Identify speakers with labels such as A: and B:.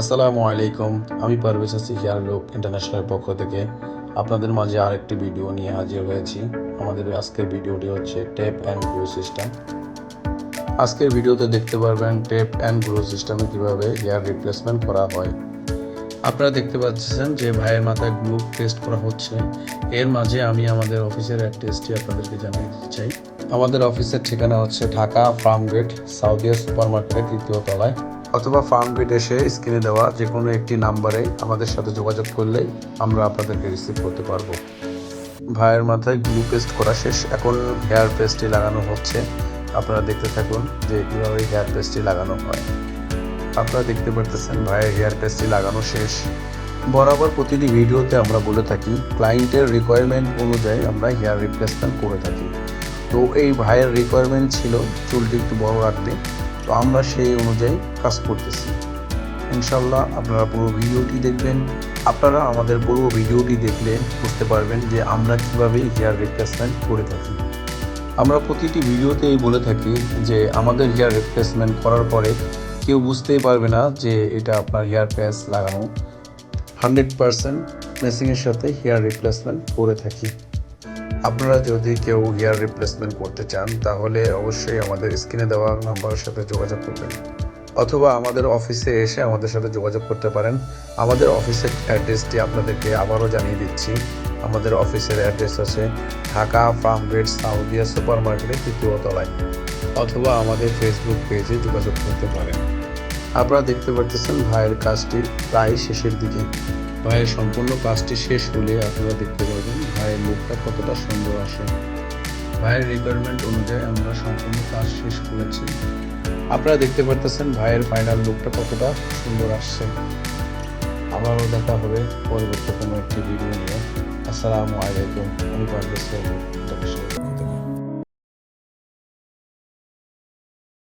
A: আসসালামু আলাইকুম। আমি পারভেজ আছি হেয়ার লুক ইন্টারন্যাশনাল পক্ষ থেকে। আপনাদের মাঝে আরেকটি ভিডিও নিয়ে হাজির হয়েছি। আমাদের আজকের ভিডিওটি হচ্ছে টেপ অ্যান্ড গ্রো সিস্টেম। আজকের ভিডিওতে দেখতে পারবেন টেপ অ্যান্ড গ্রো সিস্টেমে কীভাবে হেয়ার রিপ্লেসমেন্ট করা হয়। আপনারা দেখতে পাচ্ছেন যে ভাইয়ের মাথায় গ্লু টেস্ট করা হচ্ছে। এর মাঝে আমি আমাদের অফিসের অ্যাড্রেসটি আপনাদেরকে জানিয়ে দিতে চাই। আমাদের অফিসের ঠিকানা হচ্ছে Dhaka farm gate Saudia super market তৃতীয় তলায়। অথবা ফার্ম গেট এসে স্ক্রিনে দেওয়া যে কোনো একটি নাম্বারে আমাদের সাথে যোগাযোগ করলেই আমরা আপনাদেরকে রিসিভ করতে পারব। ভাইয়ের মাথায় গ্লু পেস্ট করা শেষ। এখন হেয়ার পেস্টটি লাগানো হচ্ছে। আপনারা দেখতে থাকুন যে কীভাবে হেয়ার পেস্টটি লাগানো হয়। আপনারা দেখতে পারতেছেন ভাইয়ের হেয়ার পেস্টটি লাগানো শেষ। বরাবর প্রতিটি ভিডিওতে আমরা বলে থাকি ক্লায়েন্টের রিকোয়ারমেন্ট অনুযায়ী আমরা হেয়ার রিপ্লেসমেন্ট করে থাকি। তো এই ভাইয়ের রিকোয়ারমেন্ট ছিল চুলটি একটু বড় রাখবে তো আমরা সেই অনুযায়ী কাজ করতেছি। ইনশাল্লাহ আপনারা পুরো ভিডিওটি দেখবেন। আপনারা আমাদের পুরো ভিডিওটি দেখলে বুঝতে পারবেন যে আমরা কীভাবে হেয়ার রিপ্লেসমেন্ট করে থাকি। আমরা প্রতিটি ভিডিওতেই বলে থাকি যে আমাদের হেয়ার রিপ্লেসমেন্ট করার পরে কেউ বুঝতেই পারবে না যে এটা আপনার হেয়ার প্যাচ লাগানো। হান্ড্রেড পারসেন্ট মেশিনের সাথে হেয়ার রিপ্লেসমেন্ট করে থাকি। আপনারা যদি কেউ হেয়ার রিপ্লেসমেন্ট করতে চান, তাহলে অবশ্যই আমাদের স্ক্রিনে দেওয়া নাম্বারের সাথে যোগাযোগ করবেন। অথবা আমাদের অফিসে এসে আমাদের সাথে যোগাযোগ করতে পারেন। আমাদের অফিসের অ্যাড্রেসটি আপনাদেরকে আবারও জানিয়ে দিচ্ছি। আমাদের অফিসের অ্যাড্রেস আছে Dhaka farm gate Saudia super মার্কেটের তৃতীয় তলায়। অথবা আমাদের ফেসবুক পেজে যোগাযোগ করতে পারেন। আপনারা দেখতে পারতেছেন ভাইয়ের কাজটি প্রায় শেষের দিকে। ভাইয়ের সম্পূর্ণ কাজটি শেষ হলে আপনারা দেখতে পাবেন ভাইয়ের লুকটা কতটা সুন্দর আসে। ভাইয়ের রিকোয়ারমেন্ট অনুযায়ী আমরা সম্পূর্ণ কাজ শেষ করেছি। আপনারা দেখতে পারতেছেন ভাইয়ের ফাইনাল লুকটা কতটা সুন্দর আসছে। আবারও দেখা হবে পরবর্তী কোনো একটি ভিডিও নিয়ে। আসসালামু আলাইকুম। আমি পারভেজ